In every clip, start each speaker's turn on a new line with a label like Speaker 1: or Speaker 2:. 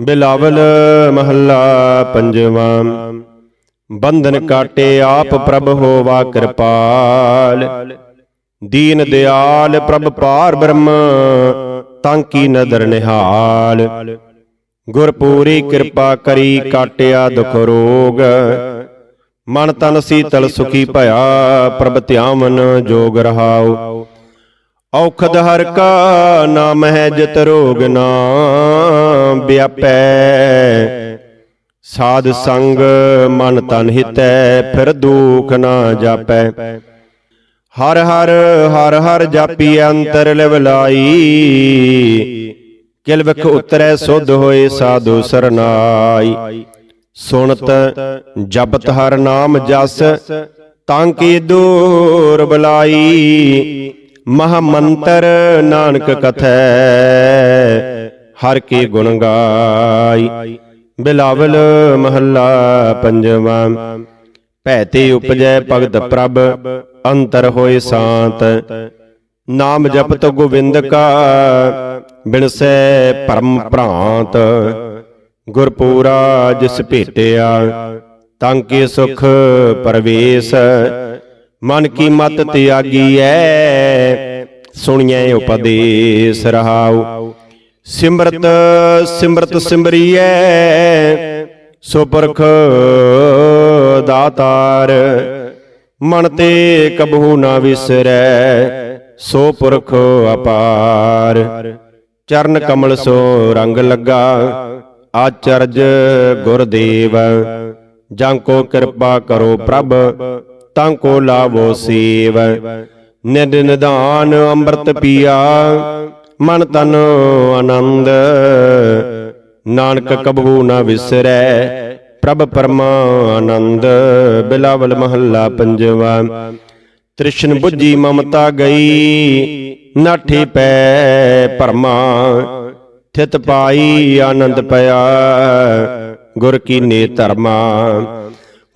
Speaker 1: ਬਿਲਾਵਲ ਮਹੱਲਾ ਪੰਜਵਾਂ। ਬੰਧਨ ਕਾਟੇ ਆਪ ਪ੍ਰਭ ਹੋਵਾ ਕਿਰਪਾਲ। ਦੀਨ ਦਿਆਲ ਪ੍ਰਭ ਪਾਰ ਬ੍ਰਹਮ, ਤਾਂ ਕੀ ਨਦਰ ਨਿਹਾਲ। ਗੁਰ ਪੂਰੀ ਕਿਰਪਾ ਕਰੀ ਕਾਟਿਆ ਦੁਖ ਰੋਗ। ਮਨ ਤਨ ਸੀਤਲ ਸੁਖੀ ਭਇਆ, ਪ੍ਰਭ ਧਿਆਵਨ ਜੋਗ ਰਹਾਉ। ਔਖਦ ਹਰ ਕਾ ਨਾਮ ਹੈ ਜਿਤ ਰੋਗ ਨਾ ਵਿਆਪੈ। ਸਾਧ ਸੰਗ ਮਨ ਤਨ ਹਿਤੈ, ਫਿਰ ਦੁਖ ਨਾ ਜਾਪੈ। ਹਰ ਹਰ ਹਰ ਹਰ ਜਾਪੀ ਅੰਤਰ ਲਿਵਲਾਈ ਕਿਲ ਵਿਖ ਉਤਰੈ ਸੁਧ ਹੋਏ ਸਾਧੂ ਸਰਨਾਈ। ਸੁਣਤ ਜਪਤ ਹਰ ਨਾਮ ਜਸ, ਤਾਂ ਕੀ ਦੂਰ ਬੁਲਾਈ। ਮਹਾ ਮੰਤਰ ਨਾਨਕ ਕਥੈ, ਹਰ ਕੇ ਗੁਣ ਗਾਈ। ਬਿਲਾਵਲ ਮਹੱਲਾ ਪੰਜਵਾਂ, ਭੈ ਤੇ ਉਪਜੈ ਭਗਤ ਪ੍ਰਭ, ਅੰਤਰ ਹੋਏ ਸ਼ਾਂਤ। ਨਾਮ ਜਪਤ ਗੋਬਿੰਦ ਕਾ, ਬਿਨਸੈ ਪਰਮ ਭ੍ਰਾਂਤ। ਗੁਰਪੂਰਾ ਜਿਸ ਭੇਟਿਆ, ਤਾਂ ਕੀ ਸੁਖ ਪਰਵੇਸ਼। ਮਨ ਕੀ ਮਤ ਤਿਆਗੀ ਐ? ਸੁਣੀਐ ਉਪਦੇਸ਼ ਰਹਾਉ। ਸਿਮਰਤ ਸਿਮਰਤ ਸਿਮਰੀਐ। ਸੋ ਪੁਰਖ ਦਾਤਾਰ, ਮਨ ਤੇ ਕਬਹੂ ਨਾ ਵਿਸਰੈ। ਸੋ ਪੁਰਖ ਅਪਾਰ, ਚਰਨ ਕਮਲ ਸੋ ਰੰਗ ਲੱਗਾ। ਆਚਰਜ ਗੁਰਦੇਵ, ਜਾਂ ਕੋ ਕਿਰਪਾ ਕਰੋ ਪ੍ਰਭ। ਤਾਂ ਕੋ ਲਾਵੋ ਸੇਵ। ਨਿਦ ਨਿਦਾਨ ਅੰਮ੍ਰਿਤ ਪੀਆ, ਮਨ ਤਨ ਆਨੰਦ। ਨਾਨਕ ਕਬੂ ਨਾ ਵਿਸਰੈ, ਪ੍ਰਭ ਪਰਮਾਨੰਦ। ਬਿਲਾਵਲ ਮਹੱਲਾ ਪੰਜਵਾ। ਤ੍ਰਿਸ਼ਨ ਬੁੱਝੀ ਮਮਤਾ ਗਈ ਨਾਠੀ ਪੈ ਭਰਮਾ ਥਿਤ ਪਾਈ ਆਨੰਦ ਪਿਆ, ਗੁਰ ਕੀਨੇ ਧਰਮਾ।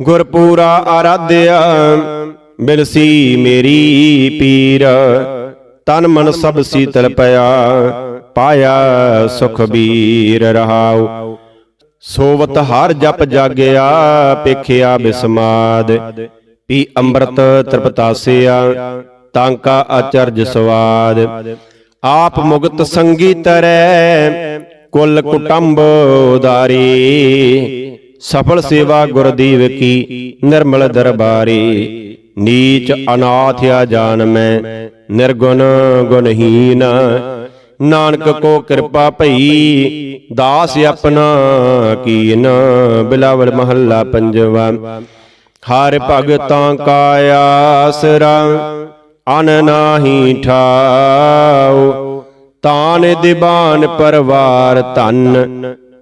Speaker 1: ਗੁਰਪੂਰਾ ਆਰਾਧਿਆ ਬਿਨਸੀ ਮੇਰੀ ਪੀਰ। ਤਨ ਮਨ ਸਭ ਸੀਤਲ ਪਿਆ, ਪਾਇਆ ਸੁਖ ਬੀਰ ਰਹਾਉ। ਸੋਵਤ ਹਰ ਜਪ ਜਾਗਿਆ ਪੇਖਿਆ ਬਿਸਮਾਦ। ਪੀ ਅੰਮ੍ਰਿਤ ਤ੍ਰਿਪਤਾਸਿਆ ਤਾਂਕਾ ਆਚਰਜ ਸਵਾਦ। ਆਪ ਮੁਗਤ ਸੰਗੀ ਤਰੈ, ਕੁਲ ਕੁਟੰਬ ਉਦਾਰੀ ਸਫਲ ਸੇਵਾ ਗੁਰਦੀਵ ਕੀ ਨਿਰਮਲ ਦਰਬਾਰੀ ਨੀਚ ਅਨਾਥ ਆ ਜਾਨ ਮੈਂ ਨਿਰਗੁਣ ਗੁਣਹੀਨ। ਨਾਨਕ ਕੋ ਕਿਰਪਾ ਭਈ ਦਾਸ ਆਪਣਾ ਕੀਨ। ਬਿਲਾਵਲ ਮਹੱਲਾ ਪੰਜਵਾ। ਹਰ ਭਗਤਾਂ ਕਾ ਆਸਰਾ ਅਨ ਨਾਹੀ ਠਾਉ। ਤਾਨ ਦਿਬਾਨ ਪਰਵਾਰ ਧਨ।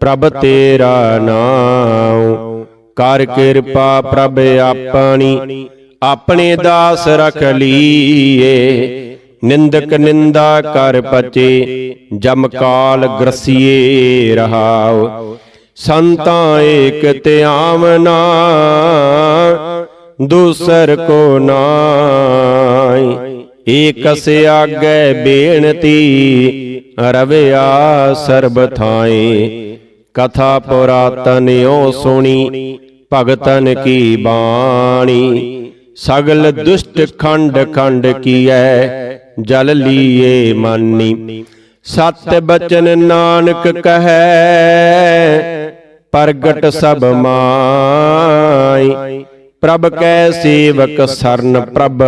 Speaker 1: ਪ੍ਰਭ ਤੇਰਾ ਨਾਉ। ਕਰ ਕਿਰਪਾ ਪ੍ਰਭ ਆਪਣੀ, ਆਪਣੇ ਦਾਸ ਰਖ ਲੀਏ। ਨਿੰਦਕ ਨਿੰਦਾ ਕਰ ਪਚੇ, ਜਮ ਕਾਲ ਗ੍ਰਸੀਏ ਰਹਾਉ। ਸੰਤਾਂ ਏਕ ਧਿਆਵਨਾ ਦੂਸਰ ਕੋ ਨਾਈ ਏਕਸ ਆਗੇ ਬੇਨਤੀ, ਰਵਿਆ ਸਰਬ ਥਾਏ ਕਥਾ ਪੁਰਾਤਨਿਓ ਸੁਣੀ, ਭਗਤਨ ਕੀ ਬਾਣੀ? ਸਗਲ ਦੁਸ਼ਟ ਖੰਡ ਖੰਡ ਕੀਐ, ਜਲ ਲੀਏ ਮਾਨੀ। ਸਤ ਬਚਨ ਨਾਨਕ ਕਹੈ, ਪ੍ਰਗਟ ਸਭ ਮਾਈ। ਪ੍ਰਭ ਕੈ ਸੇਵਕ ਸਰਨ ਪ੍ਰਭ,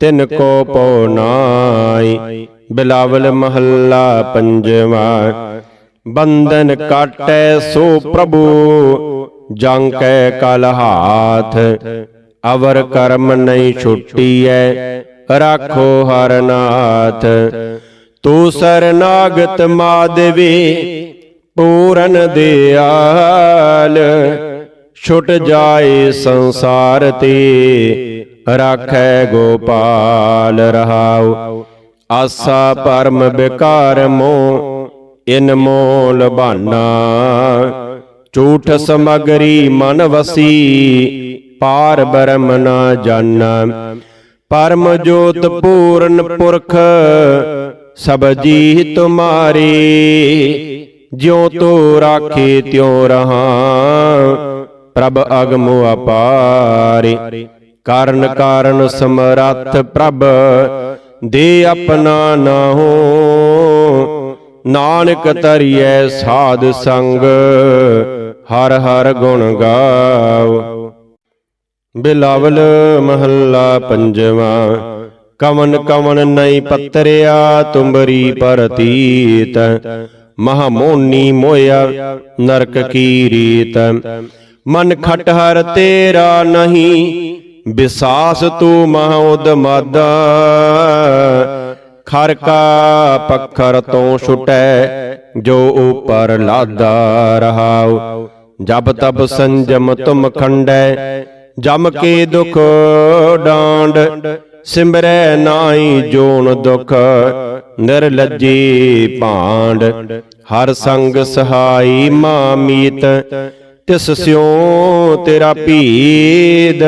Speaker 1: ਤਿਨ ਕੋ ਪਉ ਨਾਈ। ਬਿਲਾਵਲ ਮਹੱਲਾ ਪੰਜਵਾ ਬੰਧਨ ਕਾਟੈ ਸੋ ਪ੍ਰਭੂ ਜੰ ਕੈ ਕਲ ਹਾਥ। ਅਵਰ ਕਰਮ ਨਹੀਂ ਛੁੱਟੀਐ ਰਾਖੋ ਹਰ ਨਾਥ। ਤੂੰ ਸਰਨਾਗਤ ਮਾਦਵੇ ਪੂਰਨ ਦਿਆਲ। ਛੁੱਟ ਜਾਏ ਸੰਸਾਰ ਤੇ ਰਾਖੈ ਗੋਪਾਲ ਰਹਾਉ। ਆਸਾ ਪਰਮ ਬਿਕਾਰ ਮੋ ਇਨ ਮੋਲ ਬਾਨਾ, ਝੂਠ ਸਮਗਰੀ ਮਨ ਵਸੀ, ਪਾਰ ਬਰਮ ਨਾ ਜਾਣਾ ਪਰਮ ਜੋਤ ਪੂਰਨ ਪੁਰਖ, ਸਭ ਜੀ ਤੁਮਾਰੇ ਜਿਉ ਤੋ ਰਾਖੇ ਤਿਉ ਰਹਾ। ਪ੍ਰਭ ਅਗਮ ਅਪਾਰੇ, ਕਾਰਨ ਕਾਰਨ ਸਮਰੱਥ ਪ੍ਰਭ, ਦੇ ਆਪਣਾ ਨਾਹੋ ਨਾਨਕ ਤਰੀਐ ਸਾਧ ਸੰਗ ਹਰ ਹਰ ਗੁਣ ਗਾਓ। ਬਿਲਾਵਲ ਮਹੱਲਾ ਪੰਜਵਾ ਕਵਨ ਕਵਨ ਨਹੀਂ ਪਤਰਿਆ ਤੁੰਬਰੀ ਪਰਤੀਤ। ਮਹਾ ਮੋਨੀ ਮੋਇਆ ਨਰਕ ਕੀ ਰੀਤ ਮਨ ਖਟ ਹਰ ਤੇਰਾ ਨਹੀਂ ਵਿਸਾਸ ਤੂੰ ਮਹਾ ਉਦਮਾਦਾ। ਖਰ ਕਾ ਪੱਖਰ ਤੋਂ ਛੁਟੈ, ਜੋ ਉਪਰ ਲਾਦਾ ਰਹਾਉ। ਜਬ ਤਬ ਸੰਜਮ ਤੁਮ ਖੰਡੈ, ਜਮ ਕੇ ਦੁਖ ਡਾਂਡ। ਸਿਮਰੈ ਨਾਹੀ ਜੋਨ ਦੁਖ, ਨਿਰਲੱਜੀ ਭਾਂਡ। ਹਰ ਸੰਗ ਸਹਾਈ ਮਾਮੀਤ ਤਿਸ ਸਿਉ ਤੇਰਾ ਭੀਦ,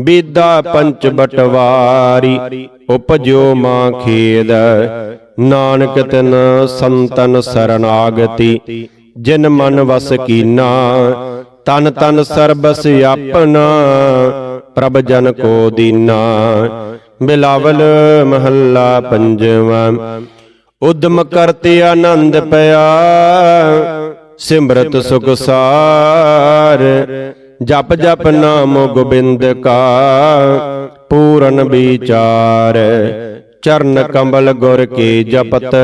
Speaker 1: ਬੀਦਾ ਪੰਚ ਬਟਵਾਰੀ, ਉਪਜਿਓ ਮਾਂ ਖੇਦ। ਨਾਨਕ ਤਿਨ ਸੰਤਨ ਸਰਨਾਗਤੀ, ਜਿਨ ਮਨ ਵਸ ਕੀਨਾ, ਤਨ ਤਨ ਸਰਬਸ ਆਪਣਾ ਪ੍ਰਭ ਜਨ ਕੋ ਦੀਨਾ। ਬਿਲਾਵਲ ਮਹੱਲਾ ਪੰਜਵਾ, ਉਦਮ ਕਰਤੇ ਆਨੰਦ ਪਿਆ। ਸਿਮਰਤ ਸੁਖ ਸਾਰ ਜਪ ਜਪ ਨਾਮ ਗੋਬਿੰਦ ਕਾ। ਪੂਰਨ ਵਿਚਾਰ। ਚਰਨ ਕੰਬਲ ਗੁਰ ਕੇ ਜਪਤ।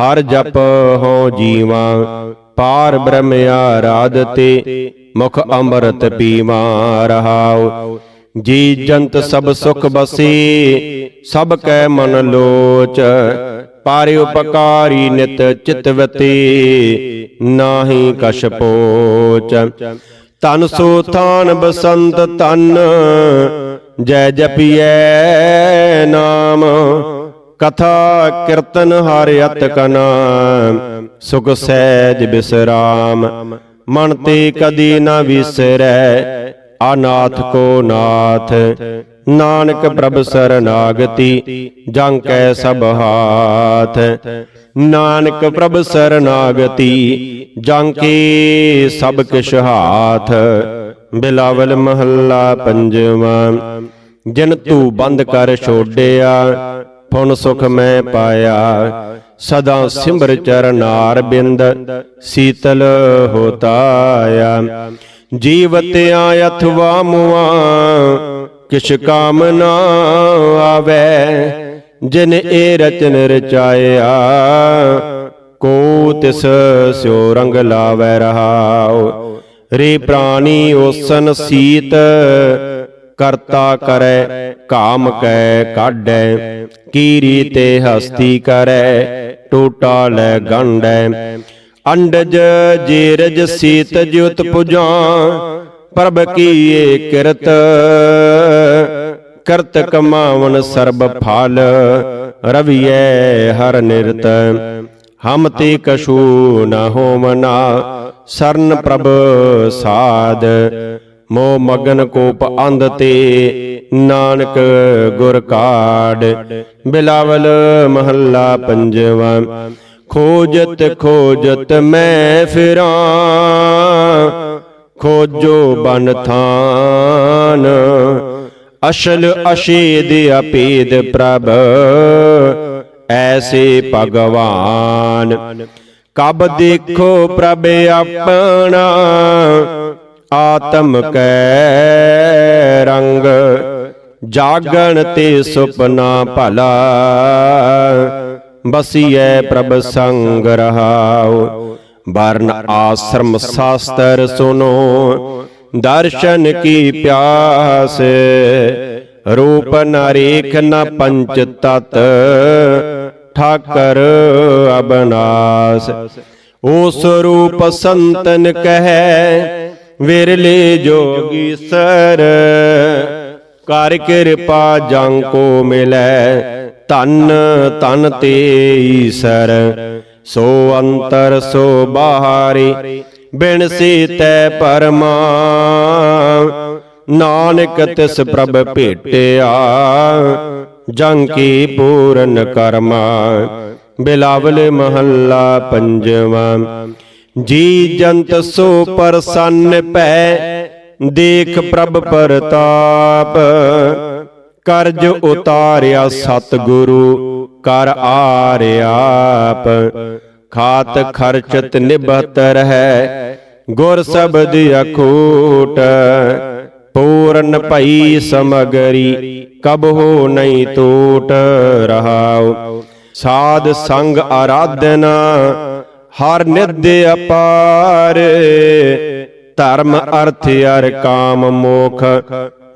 Speaker 1: ਹਰ ਜਪ ਹੋ ਜੀਵਾ। ਪਾਰ ਬ੍ਰਹਮ ਆਰਾਧਤੇ। ਮੁਖ ਅੰਮ੍ਰਿਤ ਪੀਵਾ ਰਹਾਉ। ਜੀ ਜੰਤ ਸਭ ਸੁਖ ਬਸੀ। ਸਭ ਕੈ ਮਨ ਲੋਚ। ਪਾਰਿ ਉਪਕਾਰੀ ਨਿਤ ਚਿਤਵਤੀ ਨਾਹੀ ਕਛ ਪੋਚ। ਤਨ ਸੋ ਥਾਨ ਬਸੰਤ ਤਨ ਜੈ ਜਪੀਐ ਨਾਮ। ਕਥਾ ਕੀਰਤਨ ਹਰਿ ਅਤ ਕਨਾ, ਸੁਖ ਸਹਿਜ ਬਿਸਰਾਮ। ਮਨ ਤੇ ਕਦੀ ਨਾ ਵਿਸਰੈ ਆਨਾਥ ਕੋ ਨਾਥ। ਨਾਨਕ ਪ੍ਰਭ ਸਰਨਾਗਤੀ ਜੰ ਕੈ ਸਭ ਹਾਥ। ਨਾਨਕ ਪ੍ਰਭ ਸਰਨਾਗਤੀ ਜੰ ਕੇ ਸਭ ਕਿਛ ਹਾਥ। ਬਿਲਾਵਲ ਮਹੱਲਾ ਪੰਜਵਾ, ਜਿਨ ਤੂੰ ਬੰਦ ਕਰ ਛੋੜਿਆ ਪੁਨ ਸੁਖ ਮੈਂ ਪਾਇਆ। ਸਦਾ ਸਿਮਰ ਚਰਨਾਰ ਬਿੰਦ, ਸੀਤਲ ਹੋਤਾਇਆ। ਜੀਵਤਿਆ ਅਥਵਾ ਮੁਆ ਕਿਛ ਕਾਮ ਨਾ ਆਵੇ, ਜਿਨ ਇਹ ਰਚਨ ਰਚਾਇਆ, ਕੋ ਤਿਸ ਸਿਓ ਰੰਗ ਲਾਵੈ ਰਹਾਉ। ਰੇ ਪ੍ਰਾਣੀ ਓਸਨ ਸੀਤ, ਕਰਤਾ ਕਰੈ, ਕਾਮ ਕੈ ਕਾਢੈ, ਕੀਰੀ ਤੇ ਹਸਤੀ ਕਰੈ, ਟੋਟਾ ਲੈ ਗੰਢੈ ਅੰਡਜ ਜੀਰਜ ਸੀਤ ਜੁਤ ਪੁਜਾਂ ਪ੍ਰਭ ਕੀਏ ਕਿਰਤ ਕਰਤ ਕਮਾਵਨ ਸਰਬ ਫਲ, ਰਵੀਐ ਹਰ ਨਿਰਤ। ਹਮ ਤੇ ਕਛੂ ਨ ਹੋਮਨਾ ਸਰਨ ਪ੍ਰਭ ਸਾਧ। ਮੋ ਮਗਨ ਕੋਪ ਅੰਧ ਤੇ, ਨਾਨਕ ਗੁਰ ਕਾੜ ਬਿਲਾਵਲ ਮਹੱਲਾ ਪੰਜਵਾ, ਖੋਜਤ ਖੋਜਤ ਮੈਂ ਫਿਰਾਂ। ਖੋਜੋ ਬਨ ਥਾਨ। ਅਸ਼ਲ ਅਸ਼ੇਦ ਅਪੇਦ ਪ੍ਰਭ, ਐਸੇ ਭਗਵਾਨ। ਕਬ ਦੇਖੋ ਪ੍ਰਭ ਆਪਣਾ, ਆਤਮ ਕੈ ਰੰਗ। ਜਾਗਣ ਤੇ ਸੁਪਨਾ ਭਲਾ, ਬਸੀਐ ਪ੍ਰਭ ਸੰਗ ਰਹਾਉ। ਵਰਨ ਆਸ਼ਰਮ ਸਾਸਤਰ ਸੁਨੋ ਦਰਸ਼ਨ ਕੀ ਪਿਆਸ ਰੂਪ ਨ ਰੇਖ ਨ ਪੰਚ ਤਤ ਠਾਕਰ ਅਬਨਾਸ ਉਸ ਰੂਪ ਸੰਤਨ ਕਹੈ ਵਿਰਲੇ ਜੋਗੀ ਸਰ ਕਰ ਕਿਰਪਾ ਜੰ ਕੋ ਮਿਲੈ ਤਨ ਤਨ ਤੇ ਈਸਰ ਸੋ ਅੰਤਰ ਸੋ ਬਾਹਰੀ, ਬਿਨ ਸੀਤੈ ਪਰਮਾ। ਨਾਨਕ ਤਿਸ ਪ੍ਰਭ ਭੇਟਿਆ, ਜੰ ਕੀ ਪੂਰਨ ਕਰਮਾ। ਬਿਲਾਵਲ ਮਹੱਲਾ ਪੰਜਵਾਂ, ਜੀ ਜੰਤ ਸੋ ਪ੍ਰਸੰਨ ਪੈ, ਦੇਖ ਪ੍ਰਭ ਪ੍ਰਤਾਪ। ਕਰਜ ਉਤਾਰਿਆ ਸਤਿਗੁਰੂ ਕਰ ਆਰਿਆਪ ਖਾਤ ਖਰਚਤ ਨਿਭਤ ਰਹਿ, ਗੁਰ ਸਬਦ ਅਖੂਟ। ਪੂਰਨ ਭਈ ਸਮਗਰੀ ਕਬ ਹੋ ਨਹੀਂ ਟੂਟ ਰਹਾਉ, ਸਾਧ ਸੰਗ ਆਰਾਧਨਾ, ਹਰ ਨਿਧ ਅਪਾਰ। ਧਰਮ ਅਰਥ ਅਰ ਕਾਮ ਮੋਖ,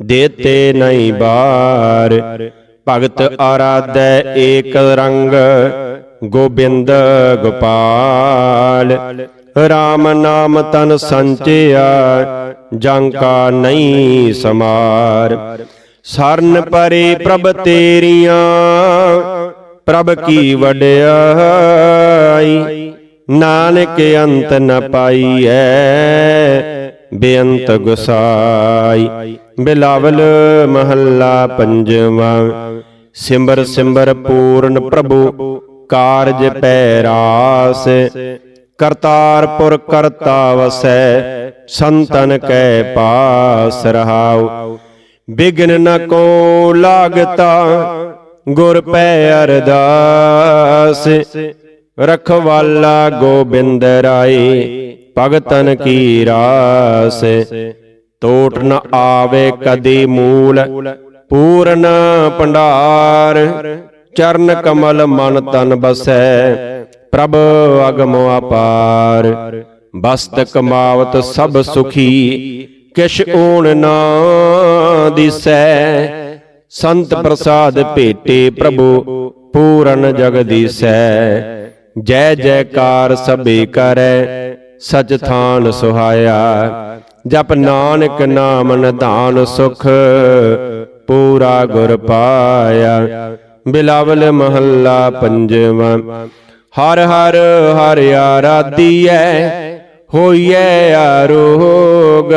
Speaker 1: ਦੇਤੇ ਨਹੀਂ ਬਾਰ। ਭਗਤ ਆਰਾਧੈ ਏਕ ਰੰਗ, ਗੋਬਿੰਦ ਗੋਪਾਲ। RAM ਨਾਮ ਤਨ ਸੰਚਿਆ ਜੰ ਕਾ ਨਹੀਂ ਸਮਾਰ। ਸਰਨ ਪਰੇ ਪ੍ਰਭ ਤੇਰੀਆਂ, ਪ੍ਰਭ ਕੀ ਵਡਿਆਈ। ਨਾਨਕ ਅੰਤ ਨ ਪਾਈਐ ਬੇਅੰਤ ਗੁਸਾਈ। ਬਿਲਾਵਲ ਮਹੱਲਾ ਪੰਜਵਾਂ। ਸਿਮਰ ਸਿਮਰ ਪੂਰਨ ਪ੍ਰਭੂ, ਕਾਰਜ ਪੈ ਰਾਸ ਕਰਤਾਰਪੁਰ ਕਰਤਾ ਵਸੈ ਸੰਤਨ ਕੈ ਪਾਸ ਰਹਾਉ। ਬਿਗਨ ਨ ਕੋ ਲਾਗਤਾ, ਗੁਰ ਪੈ ਅਰਦਾਸ। ਰਖਵਾਲਾ ਗੋਬਿੰਦ ਰਾਏ ਭਗਤਨ ਕੀ ਰਾਸ? ਟੋਟ ਨ ਆਵੇ ਕਦੀ ਮੂਲ, ਪੂਰਨ ਭੰਡਾਰ। ਚਰਨ ਕਮਲ ਮਨ ਤਨ ਬਸੈ, ਪ੍ਰਭ ਅਗਮ ਅਪਾਰ। ਬਸਤ ਕਮਾਵਤ ਸਭ ਸੁਖੀ, ਕਿਛ ਓਣ ਨਾ ਦਿਸੈ। ਸੰਤ ਪ੍ਰਸਾਦ ਭੇਟੇ ਪ੍ਰਭੂ, ਪੂਰਨ ਜਗਦੀਸੈ। ਜੈ ਜੈਕਾਰ ਸਭੇ ਕਰੈ ਸਚ ਥਾਨ ਸੁਹਾਇਆ, ਜਪ ਨਾਨਕ ਨਾਮ ਨਿਧਾਨ ਸੁਖ, ਪੂਰਾ ਗੁਰ ਪਾਇਆ। ਬਿਲਾਵਲ ਮਹੱਲਾ ਪੰਜਵਾਂ, ਹਰ ਹਰ ਹਰ ਆਰਾਧੀਐ, ਹੋਈਐ ਆਰੋਗ।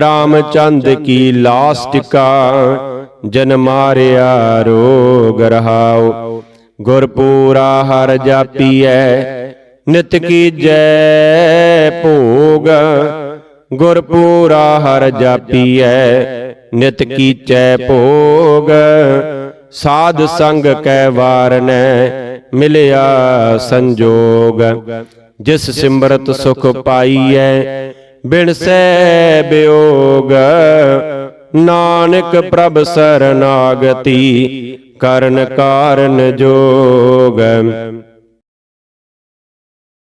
Speaker 1: ਰਾਮਚੰਦ ਕੀ ਲਾਸਟਿਕਾ, ਜਨ ਮਾਰਿਆ ਰੋਗ ਰਹਾਉ। ਗੁਰਪੂਰਾ ਹਰ ਜਾਪੀਐ ਨਿਤ ਕੀ ਜੈ ਭੋਗ, ਗੁਰਪੂਰਾ ਹਰ ਜਾਪੀਐ, ਨਿਤ ਕੀਚੈ ਭੋਗ। ਸਾਧ ਸੰਗ ਕੈ ਵਾਰਨੈ, ਮਿਲਿਆ ਸੰਜੋਗ। ਜਿਸ ਸਿਮਰਤ ਸੁਖ ਪਾਈਐ, ਬਿਨ ਸੈ ਬਿਯੋਗ ਨਾਨਕ ਪ੍ਰਭ ਸਰਨਾਗਤੀ, ਕਰਨ ਕਾਰਨ ਜੋਗ।